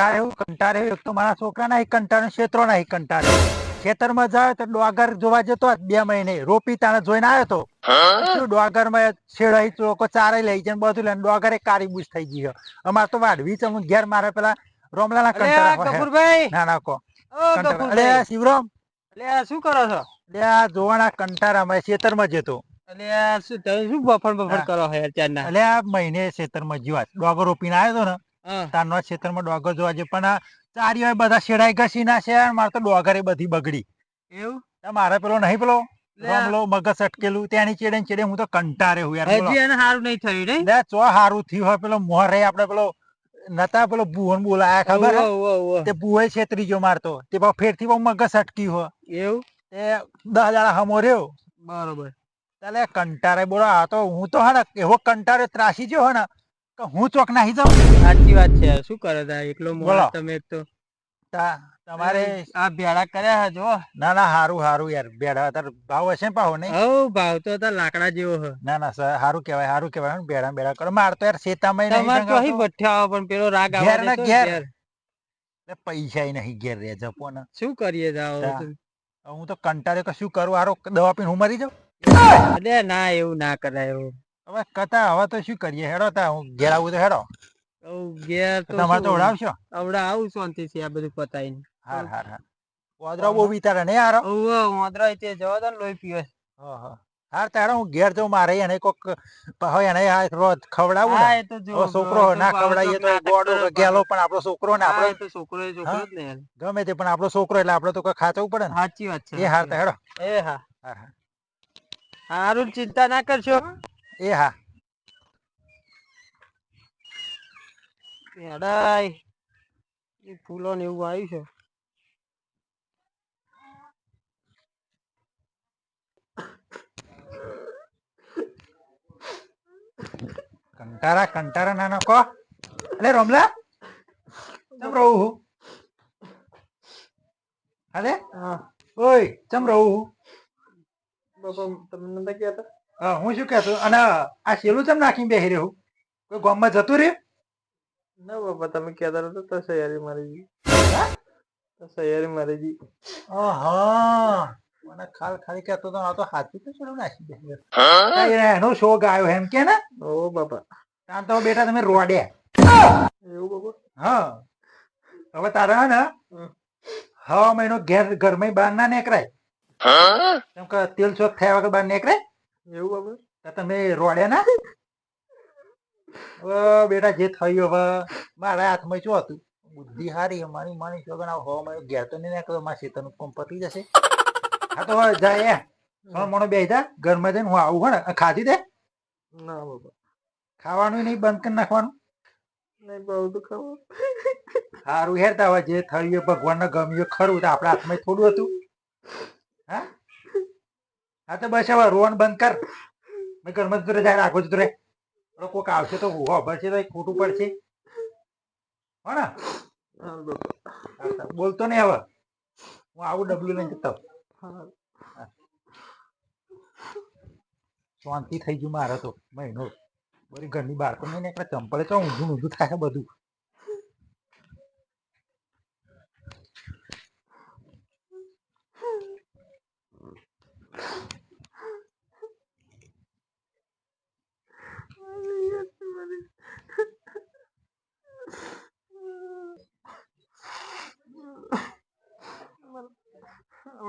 કંટાળે એવું કંટાળ એવું એક તો મારા છોકરા નહીં કંટાળે ક્ષેત્રો નહીં કંટાળે. ખેતરમાં જાય તો ડોગર જોવા જતો બે મહિને. રોપી તાને જોઈને આવ્યો તો. ડોગરમાં છેડાઈ ચોકો ચારે લઈ જાય બધું લઈને ડોગર એક કાળી બૂસ થઈ ગઈ અમાર તો વાઢવી છે હું ઘેર મારે પેલા રોમલાના અલે કંટાળા. ગફુરભાઈ ના ના કો. અલે શિવરામ. અલે શું કરો છો? અલે આ જોવાના કંટાળા માં ખેતરમાં જતો. અલે શું બફર બફર કરો છો અત્યારના? એટલે આ મહિને ખેતરમાં જીવા ડોગર રોપીને આવ્યો તો ને હા. તારનો ક્ષેત્રમાં ડોગર જોવા જે પણ આ ચારીઓ બધા શેડાઈ ઘસી ના છે મારે તો ડોગરે બધી બગડી. એવું? મારે પેલો નહીં પેલો? રોમલો મગજ અટકેલું ત્યાંની ચેડે ચેડે હું તો કંટારે હું યાર હજી એને નહીં થયું લે ચો હારું થયું હોય પેલો મોરે આપડે પેલો નતા પેલો ભુવન બોલાયા ખબર હે? તે ભુવે છેતરી ત્રીજો મારતો તે. પાછો ફેરથી બહુ મગજ અટકી હોય. એવું? તે દસ દાડા હમો રહ્યો. બરોબર. તાલે કંટારે બોલો. આ તો હું તો હા ને એવો કંટારે ત્રાસી ગયો હે ને કે હું ચોક નાહી જાઉં? સાચી વાત છે. શું કરો તા? એકલો બોલો. તમે એક તો તમારે આ ભેળા કર્યા જો ના ના હારું હારું યાર. બેડા તાર ભાવ હશે પાહો નહીં? હવ ભાવ તો તા લાકડા જેવો છે ના ના સર હારું કહેવાય હારું કહેવાય. હો બેડા બેડા કરો. માર તો યાર શેતામાં તમારે તો અહીં નહીં પણ પેલો રાગ ને ઘેર. ઘેર. પૈસા નહીં ઘેર રે જપો ને. શું કરીએ જાઓ હું તો કંટાળે કે શું કરું? હારો દવા પીને હું મરી જાઉં? અરે ના એવું ના કરાય એવું. હવે કતા હવે તો શું કરીએ? હેડો તા હું ઘેર આવું તો હેડો. ઘેર તો તમારે તો ઓળાવશો આવું શાંતિથી આ બધું પતાઈને હાર હાર હાર. વાદરા બહુ વિતારે નહીં હારો? ઓવો વાદરા તે જવા દો લોહી પીવે. હા હા હાર તારે હું ઘેર જો મારે એને કોક હવે એને આ રોજ ખવડાવું હા એ તો જો છોકરો ના ખવડાવીએ તો ગોડો ગેલો પણ આપણો છોકરો ને આપણો તો છોકરો એ છોકરો જ ને ગમે તે પણ આપણો છોકરો એટલે આપણે તો કઈ ખાચવું પડે ને. સાચી વાત છે એ હાર તો હેડો. એ હા. હા હા હારું ચિંતા ના કરશો. એ હા હેડાય એ ફૂલો ને એવું આવ્યું છે કંટારા કંટારા ના નાખો અલે રોમલા ચમ રહું હું અલે હા ઓય ચમ રહું હું બાપા તમને નતા કહેતા હા, હું શું કહેતો? અને આ શેલું ચમ નાખીને બેહી હું કોઈ ગામમાં જતું રહ્યું? ના બાપા તમે કહેતા રહો તો સૈયારી મારી સૈયારી મારી ગઈ હા મને ખાલ ખાલી કહેતો તો આ તો હાથી તો શેલું નાખી દે રહ્યો. એનો શો ગાયો એમ કે ને? ઓ બાપા. તાર તો બેટા તમે રોડ્યા એવું બાપા? હા. હવે તારા હે ને હા હવા મહિનો ઘેર ઘરમાં બહાર ના નીકળાય. તેમ કે તેલ ચોક થયા વગર બહાર નીકળે એવું હવે? તો તમે રોડ્યા ના ઓ બેટા જે થયું હવે મારા હાથમાં શું હતું? બુદ્ધિ હારી મારી માની છો હવા મહિનો ઘેર તો નહીં નીકળ્યો મારા શેતરનું કોમ પતી જશે. હા તો હવે જાય ત્રણ મણો બે જા ઘરમાં જઈને હું આવું હે ખાધી દે. ના બાબા. ખાવાનું નહીં બંધ કરી નાખવાનું? નહીં બહુ તો ખાવા સારું હેરતા હવે જે થયું ભગવાનને ગમ્યું ખરું તો આપણા હાથમાં થોડું હતું. હા? હા, તો બસ હવે રોવાનું બંધ કર. મેં ઘરમાં જ જાય રાખો રહે. હવે કોક આવશે તો ખબર છે તો ખોટું પડશે. હો ને? બોલતો નહીં હવે. હું આવું ડબલું લઈને જતો. શાંતિ થઈ ગયું મારે તો. મહિનો. બધી ઘરની બહાર તો નહીં નીકળે, ચંપલે તો ઊંધું ઊંધું થાય બધું.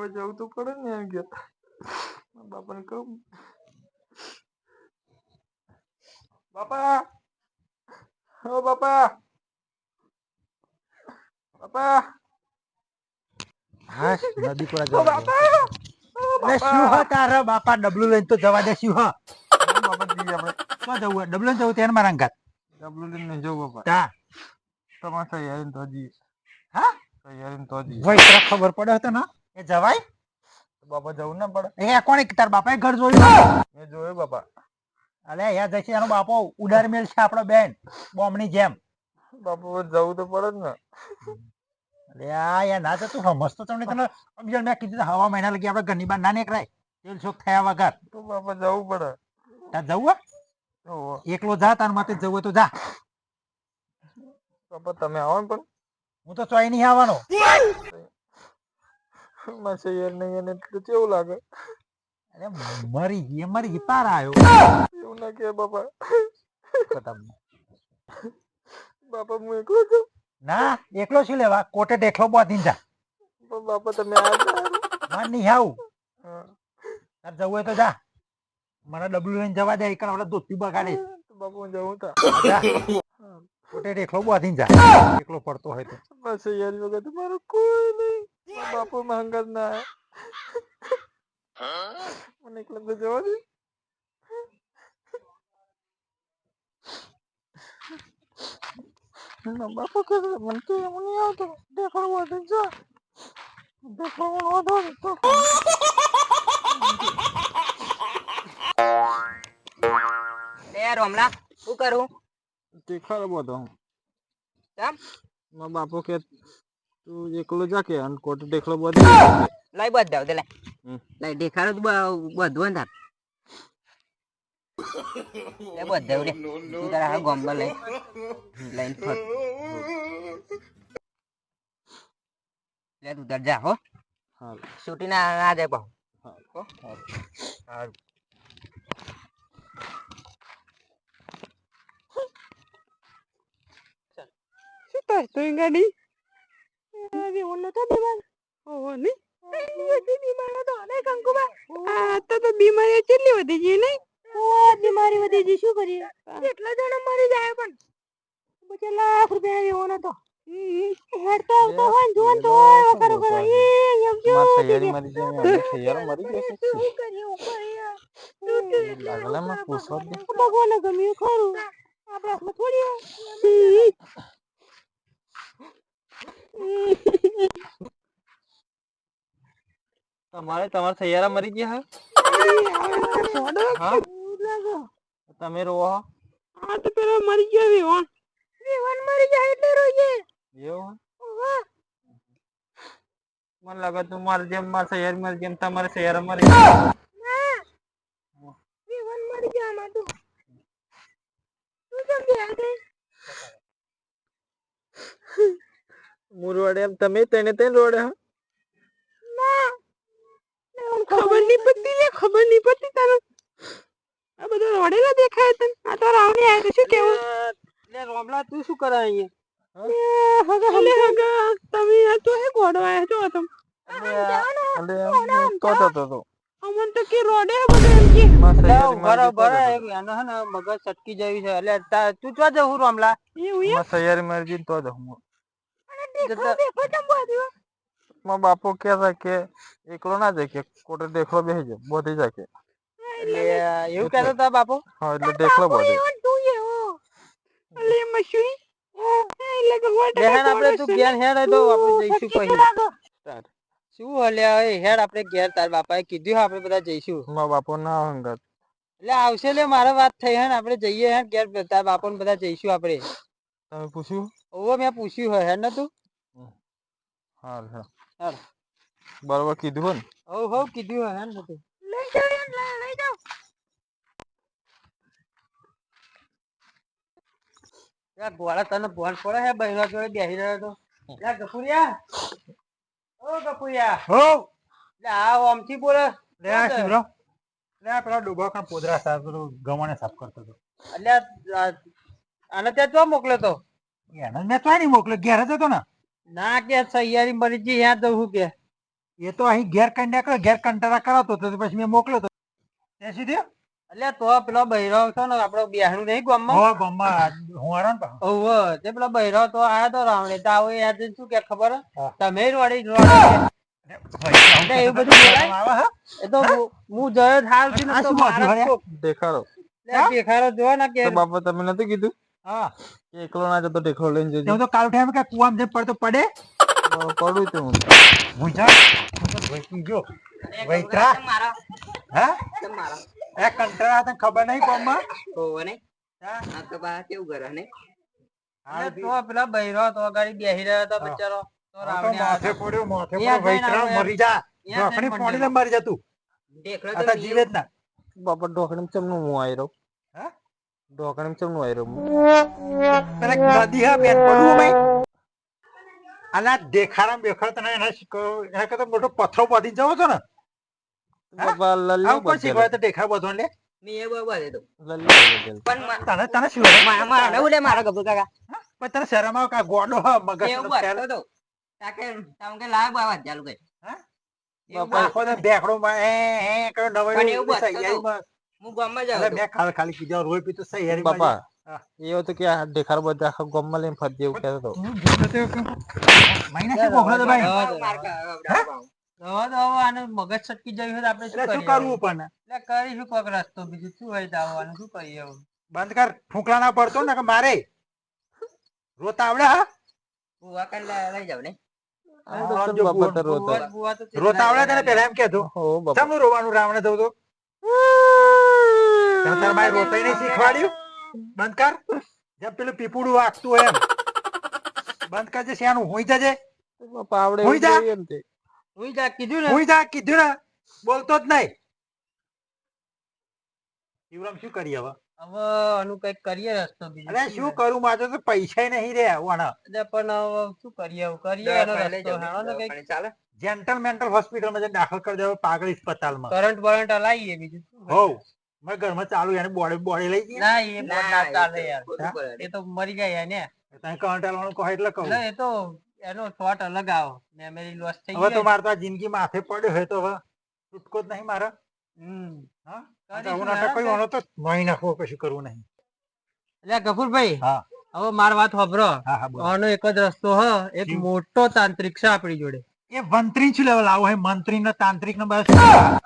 હવે જવું તો પડે ને એમ કે બાપાને કહું બાપા હો બાપા બાપા હા નદી પર ઓ બાપા અરે શું હા તારા બાપા ડબલું લઈને તો જવા દે શું હા બાપા જઈએ આપણે તો જવું? ડબલું જવું ત્યાં મારા અંગાત ડબલું લઈને જવું બાપા તા તમારે તૈયારી તો જી હા તૈયારી તો જઈએ ભાઈ ખબર પડે હતો ને એ જવાય? બાપા જવું ના પડે. એ કોણે તાર બાપાએ ઘર જોયું? મેં જોયું બાપા. અલે અહીંયા જશે એનો બાપો. ઉડાર મેલ છે આપણો બેન બોમ્બની જેમ. બાપુ જવું તો પડે ને. અલે આ યાર ના જતું હમસ તો તમને તને સમજણ મેં કીધું હવા મહિના લગી આપણે ઘરની બહાર ના નીકળાય. તેલ શોખ થયા વગર. તો બાપા જવું પડે. તાર જવું હોય? એકલો જા તાર માટે જવું હોય તો જા. બાપા તમે આવો ને પણ. હું તો ચોઈ નહીં આવવાનો. સૈયાર નહીં અને એટલે કેવું લાગે? અરે મરી ગઈ મરી ગઈ પાર આવ્યો એવું ના કે બાપા. બાપા હું એકલો છું? ના એકલો શું લેવા? કોટે એકલો બાંધીને જા. બાપા તમે આ નહીં આવું. તાર જવું હોય તો જા. મને ડબલું લઈને જવા દે એકણ આપણે ધોતી બગાડે. બાપુ હું જવું તા. કોટે ટેકલો બાંધીને જા. એકલો પડતો હોય તો. બસ યાર વગર તમારો મારું કોઈ નહીં. બાપુ માંગર ના. મને એકલા તો જવા દે. ના બાપા છે, મને તો એમ નહીં આવતો. દેખાડો વધે જા. દેખાડો વાંધો તો લે રોમલા શું કરું? દેખાડો બધો કેમ? મારા બાપુ કે તું એકલો જા કે અન કોટ દેખલો બધો લઈ બધ દઉં લે હમ. લઈ દેખાડો તો બ- બધું તાર. લે બધ દઉં લે. તું તારા હા ગોમ્બા લઈ. લઈને ફર. લે તું તાર જા હો. હાલ છૂટી ના ના દે પાહુ. હાલ શું થાય? તું ગાડી ઓલો તો બીમાર ઓહો ની? બીમાર હતો ને કંકુબા? આ તો તો બીમારી કેટલી વધી ગઈ નહીં? ઓ બીમારી વધી ગઈ શું કરીએ? કેટલા જણા મરી જાય પણ? પછી લાખ રૂપિયા જેવો તો હેડતો આવતો હોય ને જોન તો હોય વખરો કરો. એ એમ જો મરી જાય એમને મરી ગયો શું પૂછવા દે ભગવાને ગમ્યું ખરું. આપણા થોડી હોય. તમારે તમારા સૈયારા મરી ગયા હા? તમે રોવો હા. આ તો પેલો મરી ગયો વિવાન વિવાન મરી જાય એટલે રોઈએ. એવું મને લાગે તું મારે જેમ મારા સૈયાર મરી જેમ તમારે સૈયારા મરી ગયા. વિવાન મરી ગયા માં તું. તું કેમ ગયા તે હું રોડે એમ તમે તેને તેને રોડે હો? ખબર નહીં પડતી લે ખબર નહીં પડતી તને આ બધો રોડેલા દેખાય તને. આ તો રાવણી આવ્યો શું કેવું? લે રોમલા તું શું કરે અહીંયા? હગા હલે હગા તમે આ તો હે ઘોડો આયા છો તમ. અલે તો તો તો તો. અમન તો કે રોડે હે એમ કે. મારા સૈયારી મરી બરોબર ગઈ તો. એનો હે ને મગજ સટકી જાય છે. એટલે તું તો જવું રોમલા? એવું તો. મારા સૈયારી મરી ગઈ ને તો જ હું દેખો દેખો તમ બધું મારા બાપો કહેતા કે એકલો ના જાય કે કોટે દેખલો બેસી જાય બોધી જાય કે એટલે એવું કહેતો તા બાપુ હા એટલે દેખલો બોધે તું એવો અલે મશુરી એટલે કે ગોટા બેહેન આપણે તું ઘેર હેડ હોય તો આપણે જઈશું પછી શું હલ્યા એ હેડ આપણે ઘેર તાર બાપાએ કીધું હે આપણે બધા જઈશું મારા બાપો ના હંગત એટલે આવશે લે મારે વાત થઈ હે ને આપણે જઈએ હે ઘેર તાર બાપા બધા જઈશું આપણે તમે પૂછ્યું ઓવો મેં પૂછ્યું હે હેડ ને તું હાલ હા હાલ. બરોબર કીધું હો ને? હવ હવ કીધું હે ને તું લઈ જાવ લઈ- જાવ યાર ભોળા તને ફોન પડે હે બહેરો જોડે બેહી રહ્યો તો. યાર ગપુરિયા ઓ ગપુરિયા હો લે આ ઓમથી બોલે. લે આ શિવરામ લે આ પેલા ડૂબા કાં પોદરા સાફ પેલું ગમણે સાફ કરતો તો એટલે આને ત્યાં તો મોકલ્યો તો? એને મેં તો નહીં મોકલ્યો ઘેર હતો ને. ના કે સૈયારી મરી જી યાદ હું કે? એ તો અહીં ઘેર નીકળે ઘેર કંટાળા કરાવતો તો પછી મેં મોકલ્યો તો. તે સીધે? એટલે તો પેલો બૈરો હતો ને આપડો બિહાણું નહીં ગામમાં? હો ગામમાં. હું હારો ને. ઓહો તે પેલો બૈરો તો આયા તો રાવણે. તો આવો યાદ શું કે ખબર? હે? તમે રોડી રોડી એવું બધું બોલાય? એ તો હું- જયો? કોક દેખાડો. દેખાડો જોવા ને કે. બાપા તમે નથી કીધું? હા કે એકલો ના જતો દેખલો લઈને જજો. તો કાલ ઉઠાય કે કુવામ જે પડતો પડે. પડું તો હું. હું જા હું ગયો. વૈત્રા? હા? મારા. એ કંટાળા તને ખબર નહીં ગામમાં ઓહો નહીં. હા? તો બા કેવું કરે ને હા, તો પેલા બૈરો તો ગાડી બેહી રહ્યો હતો બચારો. તો રાવણે માથે પડ્યો માથે પડ્યો. જઈને મરી જા. અહીંયા પોણી મરી જતું તો. જીવે જ ના બાપા ઢોકણી ચમનું હું આવી રહ્યો નદી હા બેન પડવું ભાઈ. આલા દેખાડા બેખાડ તને એના એના કરતા મોટો પથ્થરો બાંધી જવો છો ને? આવું કોઈ શીખવાય તો દેખાડ બાંધવા લે. તો. પણ તને તને શું મારે મારા ગભુ કાકા. પણ તને શરમ આવે કે ગોડો હ, મગજ એવું તામ કે લાવ બાવા ચાલુ કઈ હા? બાપા, આખો માં નવાઈ હું ગામમાં જાઉં મેં ખાલી ખાલી કીધું રોય પીતું સહિયારીમાં બાપા હા. તો કે આ દેખાડ બધા આખા ગામમાં લઈને ફરજે એવું કહેતો કે તો ભાઈ? દવા દવા આને મગજ છટકી જયું હોય આપણે શું એટલે શું કરીએ કરવું પણ? એટલે કરીશું કોક રસ્તો? બીજું શું હોય દાવાનું શું કરીએ? બંધ કર ફૂંકલા ના પડતો ને કે મારે? રોતા આવડે હા? લઈ જાવ ને? ભૂવા- રોતો આવડે તને પેલા એમ કેતો ચમનું રોવાનું રાવણે તો? તારા રોતાય નહીં શીખવાડ્યું? બંધ કર. જેમ પેલું પીપુડું વાગતું એમ. બંધ કરજે શેનું? હુઈ જજે. પાવડે હોઈ જા. હુઈ જા કીધું ને. હુઈ જા કીધું ને. બોલતો જ નહીં. શિવરામ શું કરી હવે? હવે આનું કંઈક કરીએ રસ્તો બીજો. અરે શું કરું? મારે તો પૈસા નહીં રે વાના એટલે પણ હવે શું કરીએ? હવે કરીએ એનો રસ્તો. હેડો ને કંઈક. જેન્ટલ મેન્ટલ હોસ્પિટલમાં જઈને દાખલ કરી દેવો પાગલ હસ્પતાલમાં. કરંટ બરંટ હલાઈએ બીજું શું હોવ. મારા ઘરમાં ચાલુ એને બોડી બોડી લઈ ગઈ ના એ બોલ ના ચાલે યાર. એ તો મરી ગયા ને તને કંટાળવાનું કહે એટલે કહું. એ તો એનો શોટ અલગ આવો. મેમરી લોસ થઈ હવે તો ગઈ મારે તો આ જિંદગી માથે પડ્યો હોય તો હવે છૂટકો જ નહીં મારે. હમ. હા? કરીશું નાટક હેડો કર્યું તો નહીં નાખવો કશું કરવું નહીં. એટલે ગફુરભાઈ હા. હવે માર વાત સાંભળો. આનો એક જ રસ્તો હ એક મોટો તાંત્રિક છે આપણી જોડે. એ વંત્રી શું લેવલ આવો હે? મંત્રી ને તાંત્રિક ને બસ.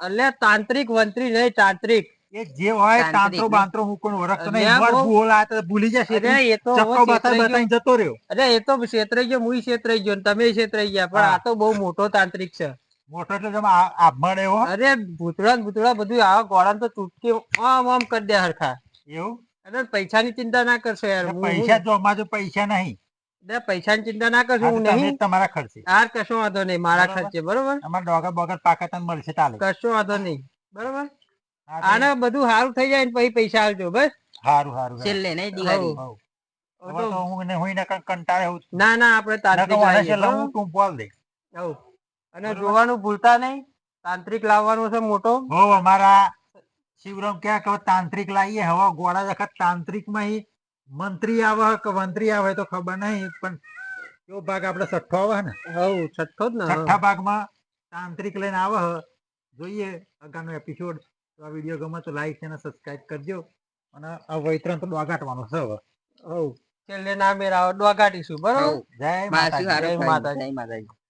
એટલે તાંત્રિક વંત્રી નહીં તાંત્રિક. એ જે હોય તાંત્રો બાંત્રો હું કોણ ઓળખતો નહીં. એકવાર ભૂલ આ તો ભૂલી જશે અરે એ તો ચક્કો બતાઈ બતાઈ જતો રહ્યો. અરે એ તો છેતરાઈ ગયો હું છેતરાઈ ગયો ને તમે છેતરાઈ ગયા. પણ આ તો બહુ મોટો તાંત્રિક છે. મોટો એટલે તમે આ- આભણ એવો અરે ભૂતળા ભૂતળા બધું આવા ગોળા તો ચૂટકી આમ આમ કરી દે હરખા. એવું? અરે પૈસાની ચિંતા ના કરશો યાર પૈસા જો અમારે તો પૈસા નહીં. અરે પૈસાની ચિંતા ના કરશો હું નહીં. તમારા ખર્ચે. યાર કશો વાંધો નહીં મારા ખર્ચે બરોબર? અમારા ડોગર બોગર પાકા તને મળશે તાલે. કશો વાંધો નહીં બરોબર? તો આને બધું સારું થઈ જાય ને પછી પૈસા આવજો બસ. સારું સારું છેલ્લે નહીં હારું. હોવ. હવે તો હું ને હું કંટાળે ના ના આપણે તાંત્રિક લાવીએ, છે લઉં બરોબર? તું બોલ દે અને જોવાનું ભૂલતા નહીં. તાંત્રિક લાવવાનો છે મોટો. હો અમારા શિવરામ ક્યાં કહો તાંત્રિક લાવીએ. હવે ગોળા જખત તાંત્રિકમાં મંત્રી આવે કે મંત્રી આવે તો ખબર નહીં પણ કયો ભાગ આપડે છઠ્ઠો આવે ને? હવ છઠ્ઠો જ ને છઠ્ઠા ભાગમાં તાંત્રિક લઈને આવે. હ. જોઈએ અગાનો એપિસોડ તો આ વીડિયો ગમે તો લાઈક અને સબસ્ક્રાઇબ કરજો. અને આ વૈતરણ તો ડોગાટવાનો છે હવે. હવ. છેલ્લે ના મેળાવો ડોગાટીશું બરોબર? જય માતાજી જય માતાજી. શું